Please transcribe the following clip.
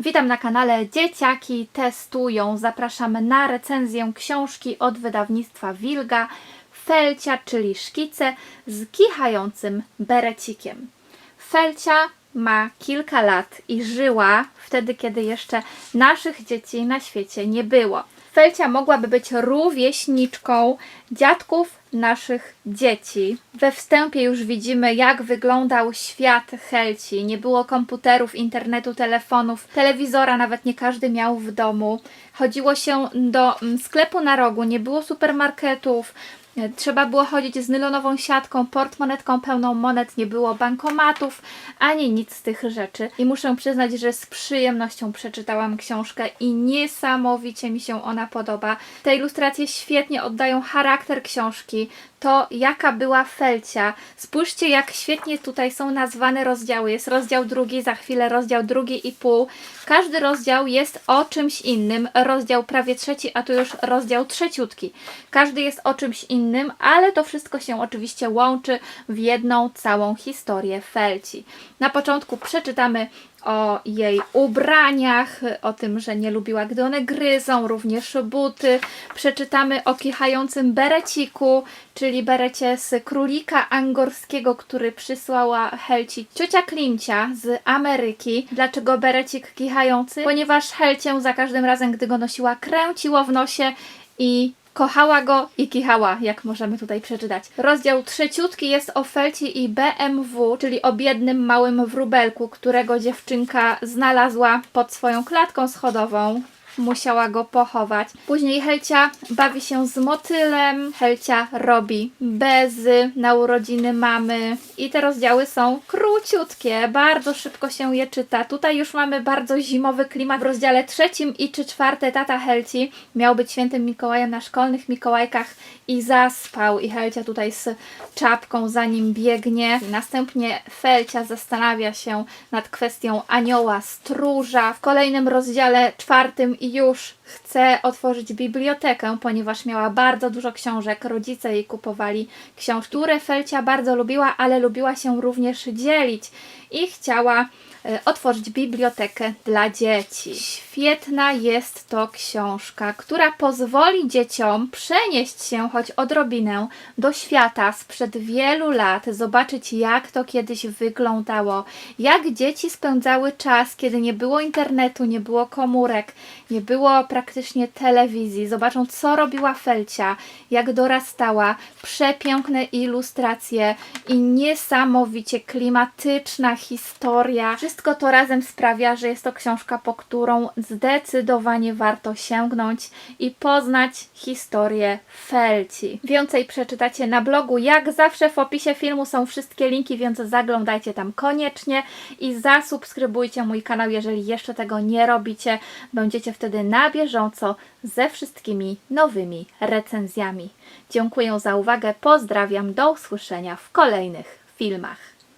Witam na kanale Dzieciaki Testują. Zapraszamy na recenzję książki od wydawnictwa Wilga Felcia, czyli szkice z kichającym berecikiem. Felcia ma kilka lat i żyła wtedy, kiedy jeszcze naszych dzieci na świecie nie było. Felcia mogłaby być rówieśniczką dziadków naszych dzieci. We wstępie już widzimy, jak wyglądał świat Helci. Nie było komputerów, internetu, telefonów, telewizora nawet nie każdy miał w domu. Chodziło się do mm, sklepu na rogu, nie było supermarketów. E, Trzeba było chodzić z nylonową siatką, portmonetką pełną monet, nie było bankomatów, ani nic z tych rzeczy. I muszę przyznać, że z przyjemnością przeczytałam książkę i niesamowicie mi się ona podoba. Te ilustracje świetnie oddają charakter książki, to jaka była Felcia. Spójrzcie, jak świetnie tutaj są nazwane rozdziały. Jest rozdział drugi, za chwilę rozdział drugi i pół. Każdy rozdział jest o czymś innym. Rozdział prawie trzeci, a tu już rozdział trzeciutki. Każdy jest o czymś innym, ale to wszystko się oczywiście łączy w jedną całą historię Felci. Na początku przeczytamy o jej ubraniach, o tym, że nie lubiła, gdy one gryzą, również buty. Przeczytamy o kichającym bereciku, czyli berecie z królika angorskiego, który przysłała Helci ciocia Klincia z Ameryki. Dlaczego berecik kichający? Ponieważ Helcię za każdym razem, gdy go nosiła, kręciło w nosie i Kochała go i kichała, jak możemy tutaj przeczytać. Rozdział trzeciutki jest o Felci i BMW, czyli o biednym małym wróbelku, którego dziewczynka znalazła pod swoją klatką schodową. Musiała go pochować. Później Helcia bawi się z motylem. Helcia robi bezy na urodziny mamy. I te rozdziały są króciutkie, bardzo szybko się je czyta. Tutaj już mamy bardzo zimowy klimat. W rozdziale trzecim i czy czwarte tata Helci miał być świętym Mikołajem na szkolnych Mikołajkach i zaspał. I Helcia tutaj z czapką za nim biegnie. Następnie Felcia zastanawia się nad kwestią anioła stróża. W kolejnym rozdziale czwartym i już chce otworzyć bibliotekę, ponieważ miała bardzo dużo książek. Rodzice jej kupowali książki, które Felcia bardzo lubiła, ale lubiła się również dzielić i chciała otworzyć bibliotekę dla dzieci. Świetna jest to książka, która pozwoli dzieciom przenieść się choć odrobinę do świata sprzed wielu lat, zobaczyć jak to kiedyś wyglądało, jak dzieci spędzały czas, kiedy nie było internetu, nie było komórek, nie było praktycznie telewizji. Zobaczą, co robiła Felcia, jak dorastała, przepiękne ilustracje i niesamowicie klimatyczna historia. Wszystko to razem sprawia, że jest to książka, po którą zdecydowanie warto sięgnąć i poznać historię Felci. Więcej przeczytacie na blogu. Jak zawsze w opisie filmu są wszystkie linki, więc zaglądajcie tam koniecznie i zasubskrybujcie mój kanał, jeżeli jeszcze tego nie robicie. Będziecie wtedy na bieżąco ze wszystkimi nowymi recenzjami. Dziękuję za uwagę, pozdrawiam, do usłyszenia w kolejnych filmach.